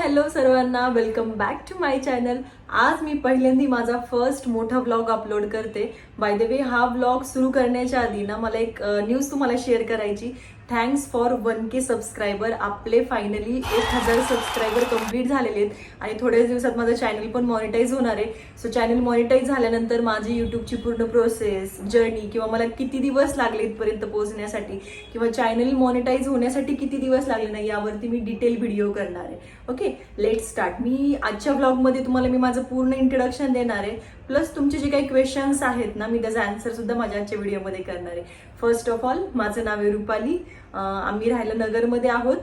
Hello सर्वांना welcome back to my channel आज मी पहिल्यांदा माझा फर्स्ट मोठा व्लॉग अपलोड करते. बाय द वे हा व्लॉग सुरू करण्याच्या आधी ना मला एक न्यूज तुम्हाला शेअर करायची. Thanks for one K subscriber आपले फायनली एक हजार सबस्क्रायबर कंप्लीट झालेले आहेत. आणि थोड्याच दिवसात माझं चॅनल पण मॉनिटाईज होणार आहे. सो चॅनल मॉनिटाईज झाल्यानंतर माझी यूट्यूबची पूर्ण प्रोसेस जर्नी किंवा मला किती दिवस लागले इथपर्यंत पोहोचण्यासाठी किंवा चॅनल मॉनिटाईज होण्यासाठी किती दिवस लागले नाही यावरती मी डिटेल व्हिडिओ करणार आहे. ओके लेट स्टार्ट मी आजच्या ब्लॉगमध्ये तुम्हाला मी माझं पूर्ण इंट्रोडक्शन देणार आहे. प्लस तुमचे जे काही क्वेश्चन्स आहेत ना मी त्याचा आन्सर सुद्धा माझ्या आजच्या व्हिडिओमध्ये करणार आहे. फर्स्ट ऑफ ऑल माझं नाव आहे रुपाली. आम्ही राहायला नगरमध्ये आहोत.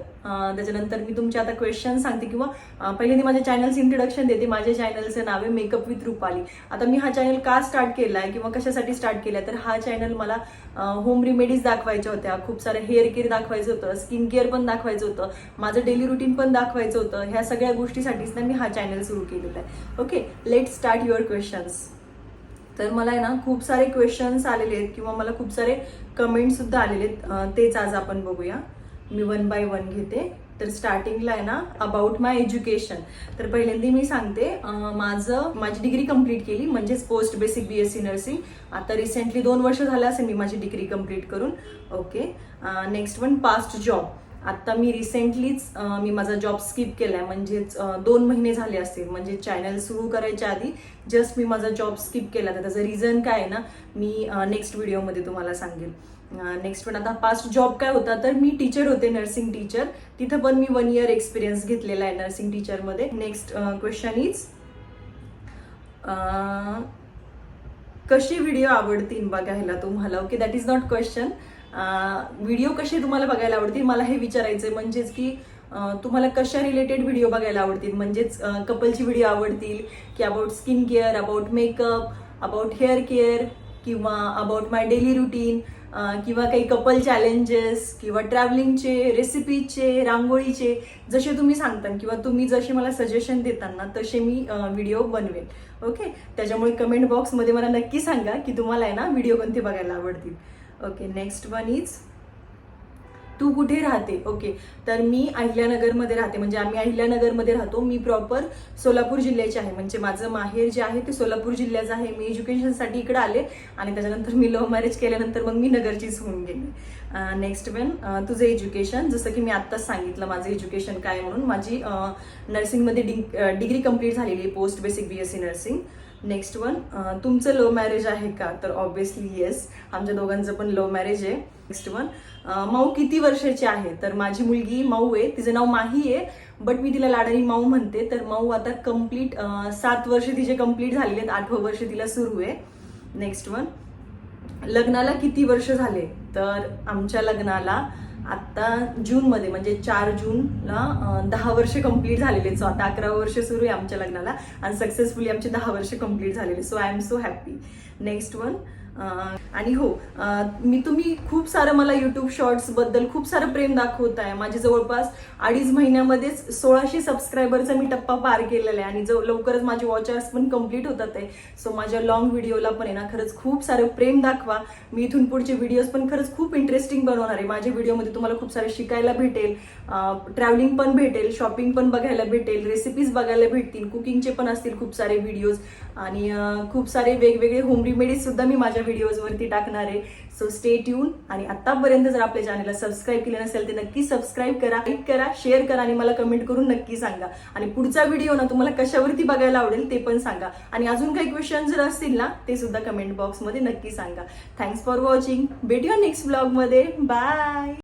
त्याच्यानंतर मी तुमचे आता क्वेश्चन सांगते किंवा पहिले मी माझ्या चॅनलचं इंट्रोडक्शन देते. माझ्या चॅनलचं नाव आहे मेकअप विथ रुपाली. आता मी हा चॅनल का स्टार्ट केला आहे किंवा कशासाठी स्टार्ट केला तर हा चॅनल मला होम रेमेडीज दाखवायच्या होत्या. खूप सारं हेअर केअर दाखवायचं होतं. स्किन केअर पण दाखवायचं होतं. माझं डेली रुटीन पण दाखवायचं होतं. ह्या सगळ्या गोष्टीसाठीच ना मी हा चॅनल सुरू केलेला आहे. Okay let start your questions तर मला आहे ना खूप सारे क्वेश्चन्स आलेले आहेत किंवा मला खूप सारे कमेंटसुद्धा आलेले आहेत. तेच आज आपण बघूया. मी वन बाय वन घेते. तर स्टार्टिंगला आहे ना अबाउट माय एज्युकेशन तर पहिल्यांदा मी सांगते माझं माझी डिग्री कंप्लीट केली म्हणजेच post basic B S C nursing आता रिसेंटली दोन वर्ष झालं असेल मी माझी डिग्री कंप्लीट करून. Okay next one past job आता मी रिसेंटलीच मी माझा जॉब स्किप केलाय. म्हणजेच दोन महिने झाले असतील. म्हणजे चॅनल सुरू करायच्या आधी जस्ट मी माझा जॉब स्किप केला. तर त्याचं रिझन काय आहे ना मी नेक्स्ट व्हिडिओमध्ये तुम्हाला सांगेल. नेक्स्ट पण आता पास्ट जॉब काय होता तर मी टीचर होते नर्सिंग टीचर तिथं पण मी वन इयर एक्सपिरियन्स घेतलेला आहे नर्सिंग टीचरमध्ये नेक्स्ट क्वेश्चन इज कशी व्हिडिओ आवडतील बघायला तुम्हाला? Okay that is not question video कसे तुम्हाला बघायला आवडतील? मला हे विचारायचंय. म्हणजेच की तुम्हाला कशा रिलेटेड व्हिडिओ बघायला आवडतील? म्हणजेच कपलची व्हिडिओ आवडतील? की about skin care about makeup about hair care किंवा अबाउट माय डेली रुटीन किंवा काही कपल चॅलेंजेस किंवा ट्रॅव्हलिंगचे रेसिपीचे रांगोळीचे जसे तुम्ही सांगता किंवा तुम्ही जसे मला सजेशन देताना तसे मी व्हिडिओ बनवेल ओके त्याच्यामुळे कमेंट बॉक्समध्ये मला नक्की सांगा की तुम्हाला आहे ना व्हिडिओ कोणते बघायला आवडतील. ओके नेक्स्ट वन इज तू कुठे राहते? ओके तर मी अहिल्यानगरमध्ये राहते. म्हणजे आम्ही अहिल्यानगरमध्ये राहतो. मी प्रॉपर सोलापूर जिल्ह्याचे आहे. म्हणजे माझं माहेर जे आहे ते सोलापूर जिल्ह्याचं आहे. मी एज्युकेशनसाठी इकडे आले आणि त्याच्यानंतर मी लव्ह मॅरेज केल्यानंतर मग मी नगरचीच होऊन गेले. Uh, नेक्स्ट वन uh, तुझं एज्युकेशन जसं की मी आत्ताच सांगितलं माझं एज्युकेशन काय म्हणून? माझी नर्सिंगमध्ये डिग्री कंप्लीट झालेली आहे. Post basic B S C nursing next one तुमचं लव्ह मॅरेज आहे का? तर ऑब्विसली येस आमच्या दोघांचं पण लव्ह मॅरेज आहे. नेक्स्ट वन माऊ किती वर्षाची आहे? तर माझी मुलगी माऊ आहे. तिचं नाव माही आहे बट मी तिला लाडानी माऊ म्हणते. तर माऊ आता कंप्लीट सात वर्ष तिचे कंप्लीट झालेले आहेत. आठवं वर्ष तिला सुरू आहे. नेक्स्ट वन लग्नाला किती वर्ष झाले? तर आमच्या लग्नाला आता जूनमध्ये म्हणजे चार जूनला दहा वर्ष कंप्लीट झालेले सो आता अकरा वर्ष सुरू आहे आमच्या लग्नाला. आणि सक्सेसफुली आमचे दहा वर्ष कंप्लीट झालेले so I am so happy next one आणि हो मी तुम्ही खूप सारं मला युट्यूब शॉर्ट्सबद्दल खूप सारं प्रेम दाखवत आहे माझे जवळपास अडीच महिन्यामध्येच सोळाशे सबस्क्रायबरचा मी टप्पा पार केलेला आहे आणि जो लवकरच माझे वॉचर्स पण कंप्लीट होतात आहे सो माझ्या लॉंग व्हिडिओला पण आहे ना खरंच खूप सारं प्रेम दाखवा. मी इथून पुढचे व्हिडिओज पण खरंच खूप इंटरेस्टिंग बनवणार आहे. माझ्या व्हिडिओमध्ये तुम्हाला खूप सारं शिकायला भेटेल. ट्रॅव्हलिंग पण भेटेल शॉपिंग पण बघायला भेटेल रेसिपीज बघायला भेटतील कुकिंगचे पण असतील खूप सारे व्हिडिओज आणि खूप सारे वेगवेगळे होम रेमेडीज सुद्धा मी माझ्या व्हिडिओजवरती टाकणार आहे. सो स्टे ट्यून आणि आत्तापर्यंत जर आपल्या चॅनलला सबस्क्राईब केलं नसेल तर नक्की सबस्क्राईब करा लाईक करा शेअर करा आणि मला कमेंट करून नक्की सांगा. आणि पुढचा व्हिडिओ ना तुम्हाला कशावरती बघायला आवडेल ते पण सांगा. आणि अजून काही क्वेश्चन जर असतील ना ते सुद्धा कमेंट बॉक्समध्ये नक्की सांगा. थँक्स फॉर वॉचिंग भेटूया नेक्स्ट ब्लॉगमध्ये बाय